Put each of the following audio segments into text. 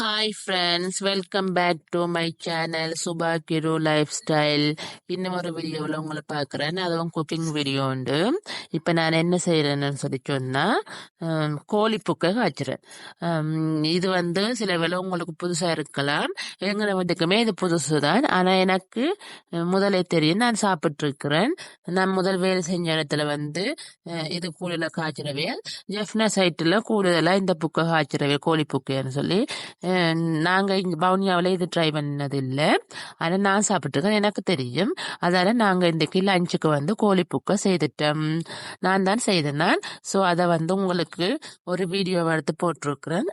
Hi friends welcome back to my channel Subha Kiru lifestyle இன்னும் ஒரு வீடியோவில் உங்களை பார்க்குறேன். அதுவும் குக்கிங் வீடியோ உண்டு. இப்போ நான் என்ன செய்கிறேன்னு சொல்லி சொன்னால் கோழி புக்கை காய்ச்சிறேன். இது வந்து சில வேலை உங்களுக்கு புதுசாக இருக்கலாம். எங்களை வீட்டுக்குமே இது புதுசு தான் ஆனால் எனக்கு முதலே தெரியும். நான் சாப்பிட்ருக்கிறேன் நான் முதல் வேலை செஞ்ச இடத்துல வந்து இது கூடுதலாக காய்ச்சிறவே ஜெஃப்னா சைட்டில் கூடுதலாக இந்த புக்கை காய்ச்சிறவே கோழி புக்கைன்னு சொல்லி நாங்கள் இங்கே பவுனியாவில் இது ட்ரை பண்ணது இல்லை ஆனால் நான் சாப்பிட்ருக்கேன் எனக்கு தெரியும். அதால் நாங்கள் இன்றைக்கு லஞ்சுக்கு வந்து கோழி புக்கை செய்துட்டோம். நான் தான் செய்தேன். நான் ஸோ அதை வந்து உங்களுக்கு ஒரு வீடியோ எடுத்து போட்டிருக்கிறேன்.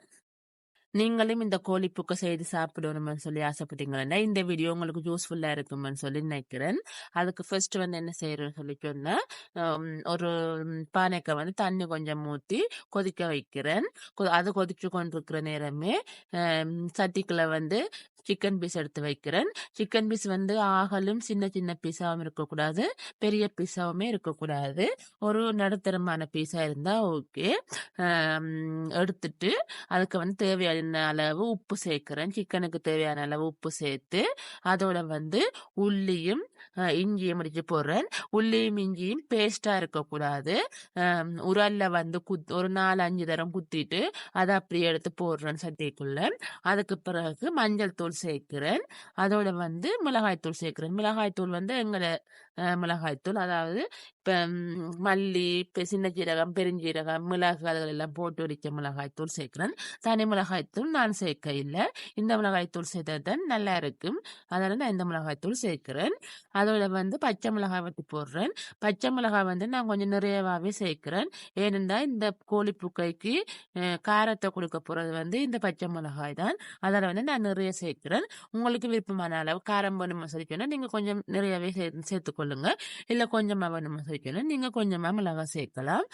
நீங்களும் இந்த கோழிப்பூக்க செய்து சாப்பிடணும்னு சொல்லி ஆசைப்பட்டீங்கன்னா இந்த வீடியோ உங்களுக்கு யூஸ்ஃபுல்லாக இருக்கும்னு சொல்லி நினைக்கிறேன். அதுக்கு ஃபர்ஸ்ட் வந்து என்ன செய்யறோம்னு சொல்லி சொன்னா ஒரு பானைக்கு வந்து தண்ணி கொஞ்சம் ஊற்றி கொதிக்க வைக்கிறேன். கொ- அது கொதிச்சு கொண்டிருக்கிற நேரமே சட்டிக்குள்ள வந்து சிக்கன் பீஸ் எடுத்து வைக்கிறேன். சிக்கன் பீஸ் வந்து ஆகலும் சின்ன சின்ன பீஸாவும் இருக்கக்கூடாது. பெரிய பீஸாவுமே இருக்கக்கூடாது. ஒரு நடுத்தரமான பீஸா இருந்தால் ஓகே எடுத்துட்டு அதுக்கு வந்து தேவையான அளவு உப்பு சேர்க்கிறேன். சிக்கனுக்கு தேவையான அளவு உப்பு சேர்த்து அதோட வந்து உள்ளியும் இஞ்சியை முடிச்சு போடுறேன். உள்ளியும் இஞ்சியும் பேஸ்டா இருக்கக்கூடாது. அஹ், உரல்ல வந்து குத் ஒரு நாலு அஞ்சு தரம் குத்திட்டு அதை அப்படியே எடுத்து போடுறேன் சட்டிக்குள்ள. அதுக்கு பிறகு மஞ்சள் தூள் சேர்க்கிறேன். அதோட வந்து மிளகாய் தூள் சேர்க்கிறேன். மிளகாய் தூள் வந்து எங்களை மிளகாய் தூள் அதாவது இப்போ மல்லி இப்போ சின்ன ஜீரகம் பெருஞ்சீரகம் மிளகு அதுகள் எல்லாம் போட்டு வடித்த மிளகாய் தூள் சேர்க்கிறேன். தனி மிளகாய் தூள் நான் சேர்க்க இல்லை. இந்த மிளகாய் தூள் சேர்த்தது தான் நல்லா இருக்கும். அதனால நான் இந்த மிளகாய் தூள் சேர்க்கிறேன். அதோட வந்து பச்சை மிளகாய் வட்டி போடுறேன். பச்சை மிளகாய் வந்து நான் கொஞ்சம் நிறையவாகவே சேர்க்கிறேன். ஏனென்றால் இந்த கோழி புக்கைக்கு காரத்தை கொடுக்க போகிறது வந்து இந்த பச்சை மிளகாய் தான். அதில் வந்து நான் நிறைய சேர்க்கிறேன். உங்களுக்கு விருப்பமான அளவு காரம் வேணுமா சொல்லிக்கணும் நீங்கள் கொஞ்சம் நிறையவே சே சேர்த்துக்கொள்ளுங்க இல்லை கொஞ்சமாக வேணுமா சொல்லிக்கணும் நீங்கள் கொஞ்சமாக மிளகாய் சேர்க்கலாம்.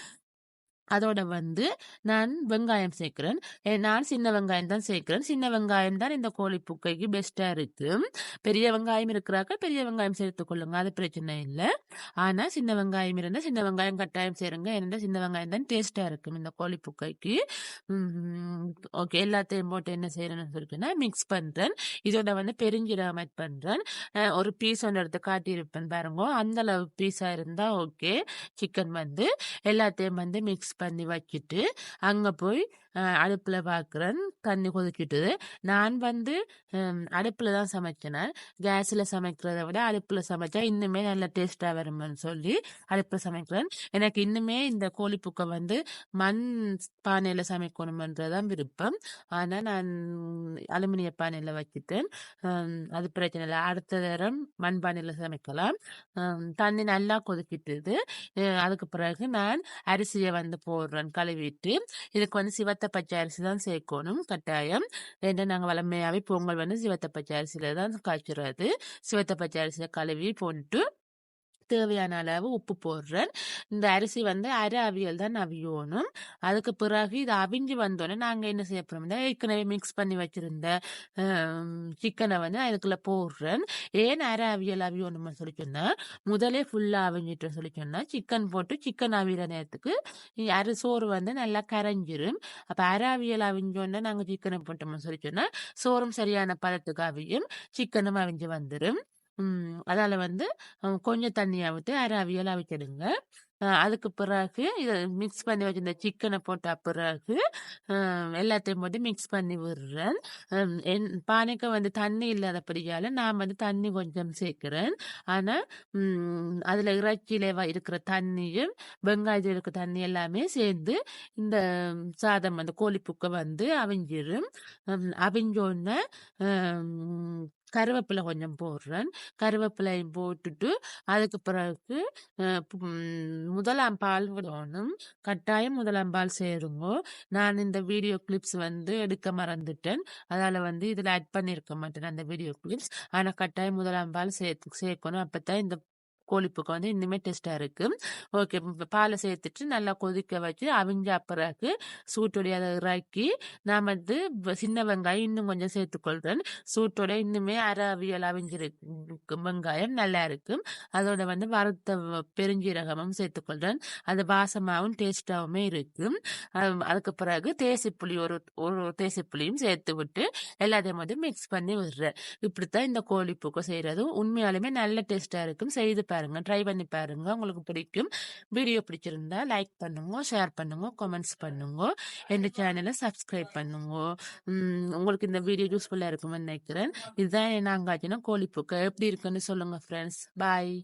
அதோட வந்து நான் வெங்காயம் சேர்க்கிறேன். ஏ, நான் சின்ன வெங்காயம் தான் சேர்க்கிறேன். சின்ன வெங்காயம் தான் இந்த கோழி புக்கைக்கு பெஸ்ட்டாக இருக்கு. பெரிய வெங்காயம் இருக்கிறாக்க பெரிய வெங்காயம் சேர்த்துக்கொள்ளுங்க அது பிரச்சனை இல்லை. ஆனால் சின்ன வெங்காயம் இருந்தால் சின்ன வெங்காயம் கட்டாயம் சேருங்க. ஏன்னா சின்ன வெங்காயம் தான் டேஸ்ட்டாக இருக்கும் இந்த கோழி புக்கைக்கு ஓகே எல்லாத்தையும் போட்டு என்ன செய்யறேன்னு சொல்லிட்டுனா மிக்ஸ் பண்ணுறேன் இதோட வந்து பெருஞ்சீரகம் பண்ணுறேன் ஒரு பீஸ் ஒன்று எடுத்து காட்டியிருப்பேன் பாருங்க. அந்த அளவு இருந்தால் ஓகே சிக்கன் வந்து எல்லாத்தையும் வந்து மிக்ஸ் பண்ணி வச்சுட்டு அங்கே போய் அடுப்பில் பார்க்குறேன் தண்ணி கொதிக்கிட்டு. நான் வந்து அடுப்பில் தான் சமைச்சேன் கேஸில் சமைக்கிறத விட அடுப்பில் சமைச்சா இன்னுமே நல்ல டேஸ்ட்டாக வரும்னு சொல்லி அடுப்பில் சமைக்கிறேன். எனக்கு இன்னுமே இந்த கோழிப்புக்கை வந்து மண் பானையில் சமைக்கணுமன்றதான் விருப்பம். ஆனால் நான் அலுமினிய பானையில் வச்சுட்டேன். அது பிரச்சனை இல்லை. அடுத்த நேரம் மண் பானையில் சமைக்கலாம். தண்ணி நல்லா கொதிக்கிட்டுது. அதுக்கு பிறகு நான் அரிசியை வந்து போடுறேன். கழுவிட்டு. இதுக்கு வந்து சிவத்த பச்சை அரிசி தான் சேர்க்கணும் கட்டாயம். ரெண்டு நாங்கள் வளமையாகவே பொங்கல் வந்து சிவத்த பச்சை அரிசியில தான் காய்ச்சுறது. சிவத்த பச்சை அரிசியை கழுவி போட்டு தேவையான அளவு உப்பு போடுறேன். இந்த அரிசி வந்து அரை அவியல் தான் அவியணும். அதுக்கு பிறகு இது அவிஞ்சு வந்தோடனே நாங்கள் என்ன செய்ய போறோம்னா ஏற்கனவே மிக்ஸ் பண்ணி வச்சிருந்த சிக்கனை வந்து அதுக்குள்ளே போடுறேன். ஏன் அரை அவியல் அவியணும்னு சொல்லி சொன்னால் முதலே ஃபுல்லாக அவிஞ்சிட்டோம் சொல்லி சொன்னால் சிக்கன் போட்டு சிக்கன் அவிகிற நேரத்துக்கு அரை சோறு வந்து நல்லா கரைஞ்சிரும். அப்போ அரை அவியல் அவிஞ்சோன்னா நாங்கள் சிக்கனை போட்டோம்னு சொல்லி சொன்னால் சோறும் சரியான பதத்துக்கு அவியும் சிக்கனும் அவிஞ்சு வந்துடும் அதால் அதால வந்து கொஞ்சம் தண்ணியை விட்டு அரை அவியல் அவிச்சிடுங்க அதுக்கு பிறகு இதை மிக்ஸ் பண்ணி வச்சிருந்த சிக்கனை போட்ட பிறகு எல்லாத்தையும் போட்டு மிக்ஸ் பண்ணி விடுறேன். என் பானைக்கு வந்து தண்ணி இல்லாதபடியால நான் வந்து தண்ணி கொஞ்சம் சேர்க்கிறேன். ஆனா அதில் அதுல இறைச்சியில வ- இருக்கிற தண்ணியும் வெங்காயத்தில் இருக்கிற தண்ணி எல்லாமே சேர்ந்து இந்த சாதம் வந்து கோழிப்புக்கை வந்து அவிஞ்சிரும். ஹம், கருவேப்பிலை கொஞ்சம் போடுறேன். கருவேப்பிலையும் போட்டுட்டு அதுக்கு பிறகு முதலாம் பால் விடணும் கட்டாயம் முதலாம் பால் சேருங்க. நான் இந்த வீடியோ கிளிப்ஸ் வந்து எடுக்க மறந்துட்டேன். அதால் வந்து இதில் ஆட் பண்ணியிருக்க மாட்டேன் அந்த வீடியோ கிளிப்ஸ். ஆனால் கட்டாயம் முதலாம் பால் சேர்த்து சேர்க்கணும் அப்பதான் இந்த கோழிப்புக்கு வந்து இன்னுமே டேஸ்ட்டாக இருக்கு. ஓகே. பாலை சேர்த்துட்டு நல்லா கொதிக்க வச்சு அவிஞ்ச பிறகு சூட்டோடைய அதை இறக்கி நான் வந்து சின்ன வெங்காயம் இன்னும் கொஞ்சம் சேர்த்துக்கொள்கிறேன் சூட்டோட இன்னுமே அரவியல் அவிஞ்சிருக்கு. வெங்காயம் நல்லா இருக்கும் அதோட வந்து வறுத்த பெருஞ்சீரகமும் சேர்த்துக்கொள்கிறேன் அது வாசமாகவும் டேஸ்டாகவும் இருக்கும் அதுக்கு பிறகு தேசிப்புளி ஒரு ஒரு தேசிப்புளியும் சேர்த்து விட்டு எல்லாத்தையும் வந்து மிக்ஸ் பண்ணி விடுறேன். இப்படித்தான் இந்த கோழிப்புக்கு செய்கிறது உண்மையாலுமே நல்ல டேஸ்ட்டாக இருக்கும். செய்து பாருங்க ட்ரை பண்ணி பாருங்க. உங்களுக்கு பிடிக்கும். வீடியோ பிடிச்சிருந்தா லைக் பண்ணுங்க ஷேர் பண்ணுங்க கமெண்ட்ஸ் பண்ணுங்க. என் சேனலை சப்ஸ்கிரைப் பண்ணுங்க. உங்களுக்கு இந்த வீடியோ யூஸ்ஃபுல்லாக இருக்கும்னு நினைக்கிறேன். இதுதான் நாங்கள் கோழிப்பூக்கை எப்படி இருக்குன்னு சொல்லுங்க ஃப்ரெண்ட்ஸ் பாய்